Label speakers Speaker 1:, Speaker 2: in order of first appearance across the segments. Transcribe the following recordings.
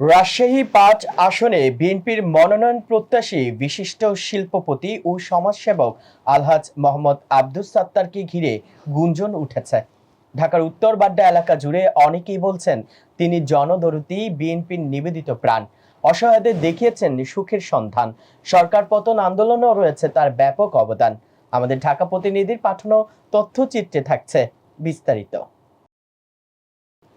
Speaker 1: রাজশাহী পাঁচ আসনে বিএনপির মনোনয়ন প্রত্যাশী বিশিষ্ট শিল্পপতি ও সমাজসেবক আলহাজ মোহাম্মদ আব্দুস সাত্তারকে ঘিরে গুঞ্জন উঠেছে। ঢাকার উত্তর বাড্ডা এলাকা জুড়ে অনেকেই বলছেন, তিনি জনদরতি বিএনপির নিবেদিত প্রাণ। অসহায়দের দেখিয়েছেন সুখের সন্ধান। সরকার পতন আন্দোলনেও রয়েছে তার ব্যাপক অবদান। আমাদের ঢাকা প্রতিনিধির পাঠানো তথ্যচিত্রে থাকছে বিস্তারিত।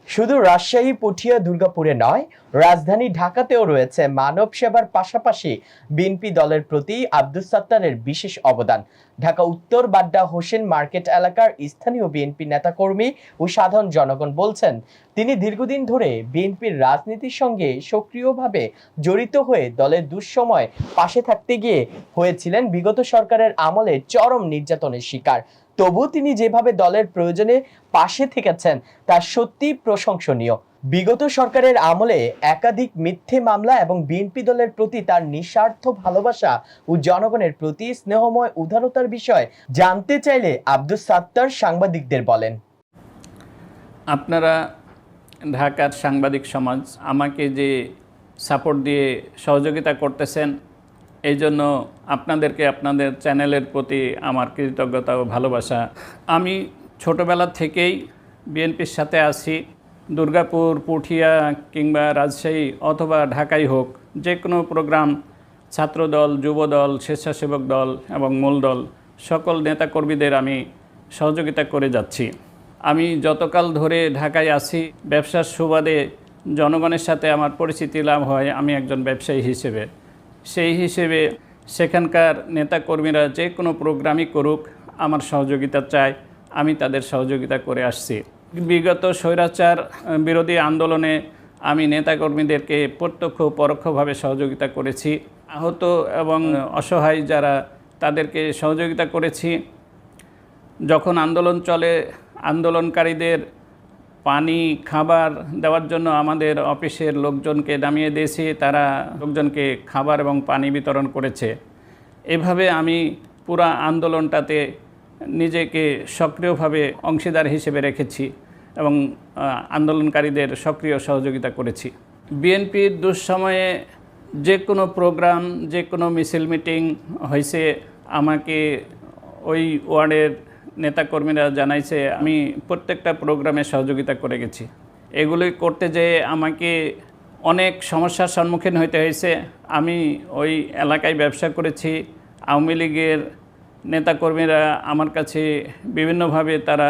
Speaker 1: শুধু রাজশাহী, পুঠিয়া, দুর্গাপুরে নয় রাজধানী ঢাকাতেও রয়েছে মানব সেবার পাশাপাশি বিএনপি দলের প্রতি আব্দুস সাত্তারের বিশেষ অবদান। ঢাকা উত্তর বাড্ডা হোসেন মার্কেট এলাকার স্থানীয় বিএনপি নেতাকর্মী ও সাধারণ জনগণ বলছেন, তিনি দীর্ঘদিন ধরে বিএনপির রাজনীতির সঙ্গে সক্রিয়ভাবে জড়িত হয়ে দলের দুঃসময় পাশে থাকতে গিয়ে হয়েছিলেন বিগত সরকারের আমলে চরম নির্যাতনের শিকার। তবু তিনি যেভাবে দলের প্রয়োজনে পাশে থেকেছেন, তা সত্যি প্রশংসনীয়। বিগত সরকারের আমলে একাধিক মিথ্যে মামলা এবং বিএনপি দলের প্রতি তার নিঃস্বার্থ ভালোবাসা ও জনগণের প্রতি স্নেহময় উদারতার বিষয় জানতে চাইলে আব্দুস সাত্তার সাংবাদিকদের বলেন।
Speaker 2: আপনারা ঢাকার সাংবাদিক সমাজ আমাকে যে সাপোর্ট দিয়ে সহযোগিতা করতেছেন, এই জন্য আপনাদেরকে আপনাদের চ্যানেলের প্রতি আমার কৃতজ্ঞতা ও ভালোবাসা। আমি ছোটোবেলা থেকেই বিএনপির সাথে আছি। দুর্গাপুর, পুঠিয়া কিংবা রাজশাহী অথবা ঢাকাই হোক যে কোনো প্রোগ্রাম, ছাত্রদল, যুবদল, স্বেচ্ছাসেবক দল এবং মূল দল, সকল নেতাকর্মীদের আমি সহযোগিতা করে যাচ্ছি। আমি যতকাল ধরে ঢাকায় আছি, ব্যবসার সুবাদে জনগণের সাথে আমার পরিচিতি লাভ হয় আমি একজন ব্যবসায়ী হিসেবে। সেই হিসেবে সেখানকার নেতাকর্মীরা যে কোনো প্রোগ্রামই করুক, আমার সহযোগিতা চায়, আমি তাদের সহযোগিতা করে আসছি। বিগত স্বৈরাচার বিরোধী আন্দোলনে আমি নেতাকর্মীদেরকে প্রত্যক্ষ পরোক্ষভাবে সহযোগিতা করেছি। আহত এবং অসহায় যারা, তাদেরকে সহযোগিতা করেছি। যখন আন্দোলন চলে, আন্দোলনকারীদের পানি, খাবার দেওয়ার জন্য আমাদের অফিসের লোকজনকে নামিয়ে দিয়েছি, তারা লোকজনকে খাবার এবং পানি বিতরণ করেছে। এভাবে আমি পুরা আন্দোলনটাতে নিজেকে সক্রিয়ভাবে অংশীদার হিসেবে রেখেছি এবং আন্দোলনকারীদের সক্রিয় সহযোগিতা করেছি। বিএনপির দুঃসময়ে যে কোনো প্রোগ্রাম, যে কোনো মিছিল মিটিং হয়েছে আমাকে ওই ওয়ার্ডের নেতাকর্মীরা জানাইছে, আমি প্রত্যেকটা প্রোগ্রামে সহযোগিতা করে গেছি। এগুলি করতে যেয়ে আমাকে অনেক সমস্যার সম্মুখীন হইতে হয়েছে আমি ওই এলাকায় ব্যবসা করেছি, আওয়ামী লীগের নেতাকর্মীরা আমার কাছে বিভিন্নভাবে তারা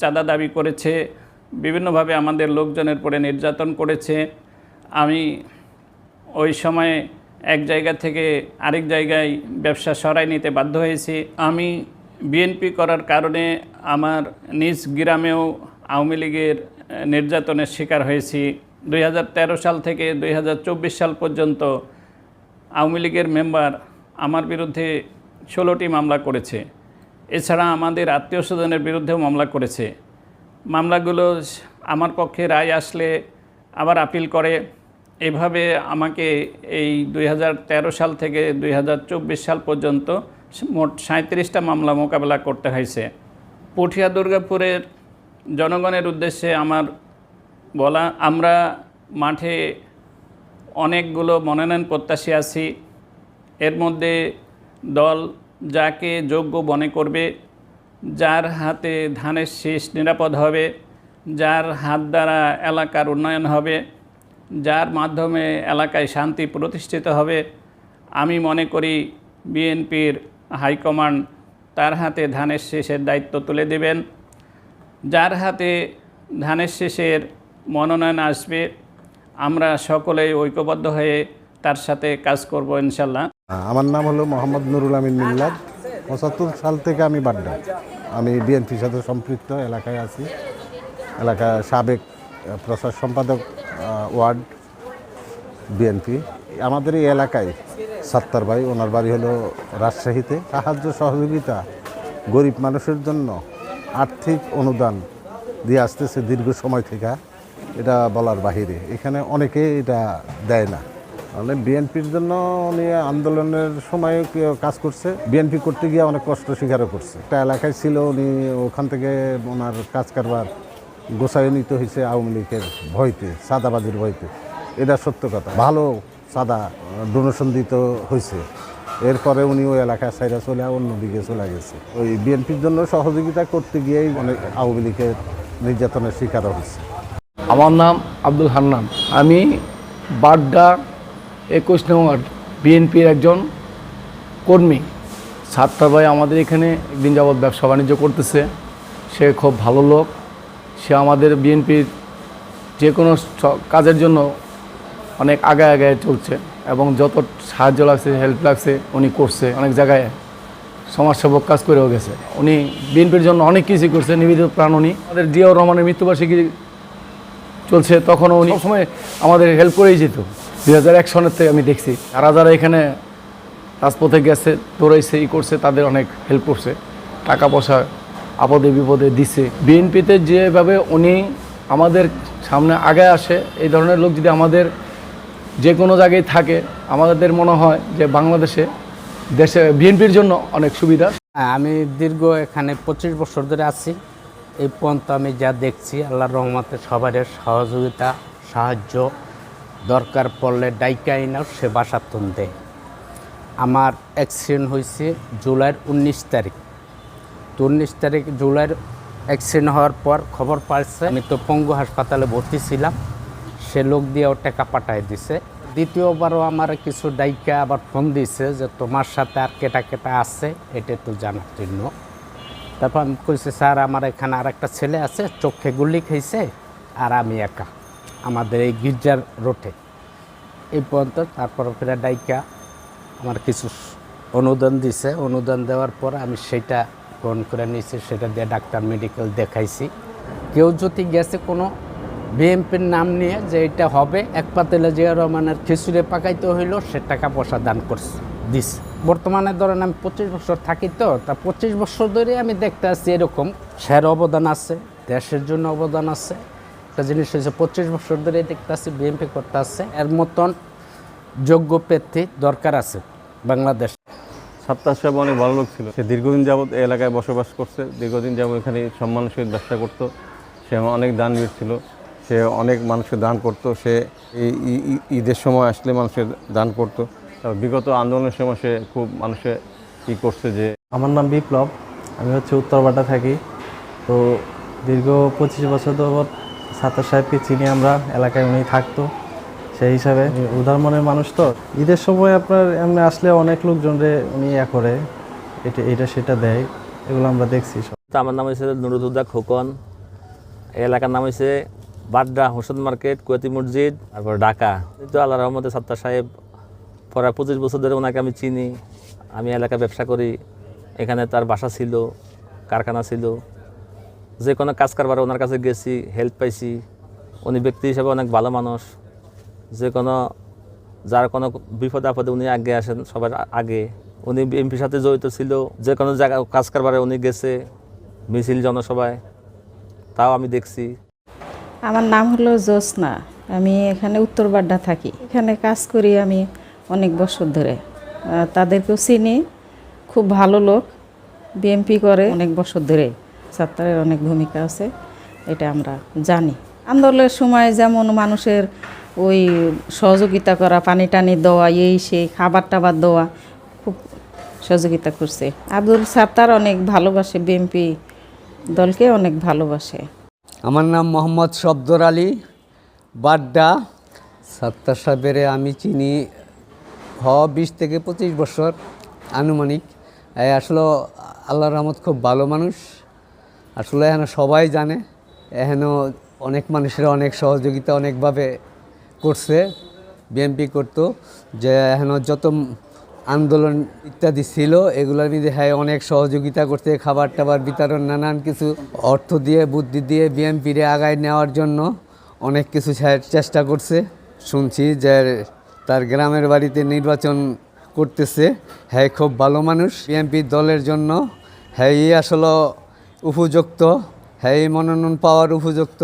Speaker 2: চাঁদা দাবি করেছে, বিভিন্নভাবে আমাদের লোকজনের পরে নির্যাতন করেছে। আমি ওই সময়ে এক জায়গা থেকে আরেক জায়গায় ব্যবসা সরাই নিতে বাধ্য হয়েছি। আমি বিএনপি করার কারণে আমার নিজ গ্রামেও আওয়ামী লীগের নির্যাতনের শিকার হয়েছি। দুই হাজার তেরো সাল থেকে দুই হাজার চব্বিশ সাল পর্যন্ত আওয়ামী লীগের মেম্বার আমার বিরুদ্ধে ষোলোটি মামলা করেছে। এছাড়া আমাদের আত্মীয় স্বজনের বিরুদ্ধেও মামলা করেছে। মামলাগুলো আমার পক্ষে রায় আসলে আবার আপিল করে। এভাবে আমাকে এই দুই হাজার তেরো সাল থেকে দুই হাজার চব্বিশ সাল পর্যন্ত মোট সাঁত্রিশটা মামলা মোকাবেলা করতে হয়েছে। পুঠিয়া দুর্গাপুরের জনগণের উদ্দেশ্যে আমার বলা, আমরা মাঠে অনেকগুলো মনোনয়ন প্রত্যাশী আছি। এর মধ্যে দল যাকে যোগ্য মনে করবে, যার হাতে ধানের শীষ নিরাপদ হবে, যার হাত দ্বারা এলাকার উন্নয়ন হবে, যার মাধ্যমে এলাকায় শান্তি প্রতিষ্ঠিত হবে, আমি মনে করি বিএনপির হাইকমান্ড তার হাতে ধানের শীষের দায়িত্ব তুলে দেবেন। যার হাতে ধানের শীষের মনোনয়ন আসবে, আমরা সকলেই ঐক্যবদ্ধ হয়ে তার সাথে কাজ করব ইনশাল্লাহ।
Speaker 3: আমার নাম হলো মোহাম্মদ নুরুল আমিন মিল্লাদ। পঁচাত্তর সাল থেকে আমি বাড্ডা। আমি বিএনপির সাথে সম্পৃক্ত, এলাকায় আছি। এলাকা সাবেক প্রচার সম্পাদক ওয়ার্ড বিএনপি। আমাদের এই এলাকায় সাত্তার ভাই, ওনার বাড়ি হলো রাজশাহীতে। সাহায্য সহযোগিতা গরিব মানুষের জন্য আর্থিক অনুদান দিয়ে আসতেছে দীর্ঘ সময় থেকে। এটা বলার বাহিরে। এখানে অনেকে এটা দেয় না। মানে বিএনপির জন্য উনি আন্দোলনের সময় কাজ করছে? বিএনপি করতে গিয়ে অনেক কষ্ট স্বীকারও করছে। একটা এলাকায় ছিল, উনি ওখান থেকে ওনার কাজ কারবার গোছায় নিতে হয়েছে আওয়ামী লীগের ভয়তে সাদাবাজির ভয়তে। এটা সত্য কথা। ভালো সাদা ডোনেশন দিতে হয়েছে। এরপরে উনি ওই এলাকার সাইডে চলে, অন্যদিকে চলে গেছে। ওই বিএনপির জন্য সহযোগিতা করতে গিয়েই অনেক আওয়ামী লীগের নির্যাতনের শিকার হয়েছে।
Speaker 4: আমার নাম আব্দুল হান্নান। আমি বাড্ডা একুশ নম্বর বিএনপির একজন কর্মী। সাতটা ভাই আমাদের এখানে একদিন যাবৎ ব্যবসা বাণিজ্য করতেছে। সে খুব ভালো লোক। সে আমাদের বিএনপির যে কোনো কাজের জন্য অনেক আগায় আগায় চলছে এবং যত সাহায্য লাগছে হেল্প লাগছে, উনি করছে। অনেক জায়গায় সমাজসেবক কাজ করেও গেছে। উনি বিএনপির জন্য অনেক কিছুই করছে, নিবেদিত প্রাণ উনি। আমাদের জিয়াউর রহমানের মৃত্যুবার্ষিকী চলছে, তখনও উনি সময় আমাদের হেল্প করেই যেত। দুই হাজার এক সনের থেকে আমি দেখছি। যারা যারা এখানে রাজপথে গেছে দৌড়াইছে ই করছে তাদের অনেক হেল্প করছে। টাকা পয়সা আপদে বিপদে দিছে বিএনপিতে যেভাবে উনি আমাদের সামনে আগে আসে এই ধরনের লোক যদি আমাদের যে কোনো জায়গায় থাকে আমাদের মনে হয় যে বাংলাদেশে দেশে বিএনপির জন্য অনেক সুবিধা।
Speaker 5: হ্যাঁ, আমি দীর্ঘ এখানে পঁচিশ বছর ধরে আছি। এই পর্যন্ত আমি যা দেখছি আল্লাহর রহমতে সবার সহযোগিতা সাহায্য দরকার পড়লে ডাইকা আইনাও সে বাসাতন দেয় আমার অ্যাক্সিডেন্ট হয়েছে জুলাইয়ের উনিশ তারিখ। তো উনিশ তারিখ জুলাইয়ের অ্যাক্সিডেন্ট হওয়ার পর খবর পাইছে, আমি তো পঙ্গু হাসপাতালে ভর্তি ছিলাম। সে লোক দিয়েও টাকা পাঠায় দিছে। দ্বিতীয়বারও আমার কিছু ডাইকা আবার ফোন দিছে যে তোমার সাথে আর কেটা কেটা আছে, এটা তো জানার জন্য। তারপর আমি কইছি, স্যার, আমার এখানে আর একটা ছেলে আছে, চোখে গুলি খেয়েছে আর আমি একা। আমাদের এই গির্জার রোটে এই পর্যন্ত তারপর ফেরা ডাইকা আমার কিছু অনুদান দিছে। অনুদান দেওয়ার পর আমি সেটা গ্রহণ করে নিয়েছি, সেটা দিয়ে ডাক্তার মেডিকেল দেখাইছি। কেউ যদি গেছে কোনো বিএমপির নাম নিয়ে যে এটা হবে, এক পাতেলে জিয়া রহমানের খিচুড়ি পাকাইতে হইল, সে টাকা পয়সা দান করছে দিস বর্তমানে ধরেন আমি পঁচিশ বছর থাকি তো, তা পঁচিশ বছর ধরে আমি দেখতে আসছি এরকম। স্যার অবদান আছে, দেশের জন্য অবদান আছে একটা জিনিস হয়েছে পঁচিশ বছর ধরে দেখতে আসছি বিএমপি করতে আসছে এর মতন যোগ্য প্রার্থী দরকার আছে বাংলাদেশ।
Speaker 6: সাত্তার সাহেব অনেক ভালো লোক ছিল। সে দীর্ঘদিন যাবৎ এই এলাকায় বসবাস করছে। দীর্ঘদিন যাবৎ এখানে সম্মানের সহিত ব্যবসা করতো। সে অনেক দানবীর ছিল। সে অনেক মানুষকে দান করতো। সে এই ঈদের সময় আসলে মানুষের দান করতো। বিগত আন্দোলনের সময় সে খুব মানুষে ই করছে যে
Speaker 7: আমার নাম বিপ্লব। আমি হচ্ছে উত্তরবাটা থাকি। তো দীর্ঘ পঁচিশ বছর ধর সাতার সাহেবকে চিনি আমরা এলাকায় উনি থাকতো সেই হিসাবে। উদার মনের মানুষ তো। ঈদের সময় আপনার এমনি আসলে অনেক লোকজনরে উনি ইয়া করে এটা এটা সেটা দেয় এগুলো আমরা দেখছি সব।
Speaker 8: তো আমার নাম হয়েছে নুরুদ্দা খোকন। এই এলাকার নাম হয়েছে বাড্ডা হোসেন মার্কেট কুয়াতি মসজিদ তারপর ঢাকা। তো আল্লাহ রহমতে সত্তার সাহেব পরে পঁচিশ বছর ধরে ওনাকে আমি চিনি। আমি এলাকা ব্যবসা করি। এখানে তার বাসা ছিল কারখানা ছিল। যে কোনো কাজ কারবার ওনার কাছে গেছি হেল্প পাইছি। উনি ব্যক্তি হিসেবে অনেক ভালো মানুষ। যে কোনো, যার কোনো বিপদ আপদে উনি আগে আসেন সবার আগে। উনি এমপির সাথে জড়িত ছিল, যে কোনো জায়গা কাজ কারবারে উনি গেছে, মিছিল জনসভায়। তাও আমি দেখছি।
Speaker 9: আমার নাম হলো জ্যোৎস্না। আমি এখানে উত্তর বাড্ডা থাকি। এখানে কাজ করি আমি অনেক বছর ধরে। তাদেরকেও চিনি। খুব ভালো লোক। বিএমপি করে অনেক বছর ধরে। ছাত্রের অনেক ভূমিকা আছে, এটা আমরা জানি। আন্দোলনের সময় যেমন মানুষের ওই সহযোগিতা করা, পানি টানি দেওয়া, এই সেই খাবার টাবার দেওয়া, খুব সহযোগিতা করছে। আব্দুল সাত্তার অনেক ভালোবাসে বিএমপি দলকে অনেক ভালোবাসে।
Speaker 10: আমার নাম মোহাম্মদ শব্দর আলী বাড্ডা। সাত্তার সাহেবের আমি চিনি হ, বিশ থেকে পঁচিশ বছর আনুমানিক। আসলে আল্লাহ রহমত খুব ভালো মানুষ। আসলে এখানে সবাই জানে এখানে অনেক মানুষের অনেক সহযোগিতা অনেকভাবে করছে বিএমপি করতো, যে এখানে যত আন্দোলন ইত্যাদি ছিল এগুলোর মধ্যে হ্যাঁ অনেক সহযোগিতা করছে, খাবার টাবার বিতরণ, নানান কিছু অর্থ দিয়ে, বুদ্ধি দিয়ে বিএমপিরে আগায় নেওয়ার জন্য অনেক কিছু সে- চেষ্টা করছে। শুনছি যে তার গ্রামের বাড়িতে নির্বাচন করতেছে হ্যাঁ খুব ভালো মানুষ বিএমপি দলের জন্য হ্যাঁ আসলে উপযুক্ত হ্যাঁ এই মনোনয়ন পাওয়ার উপযুক্ত।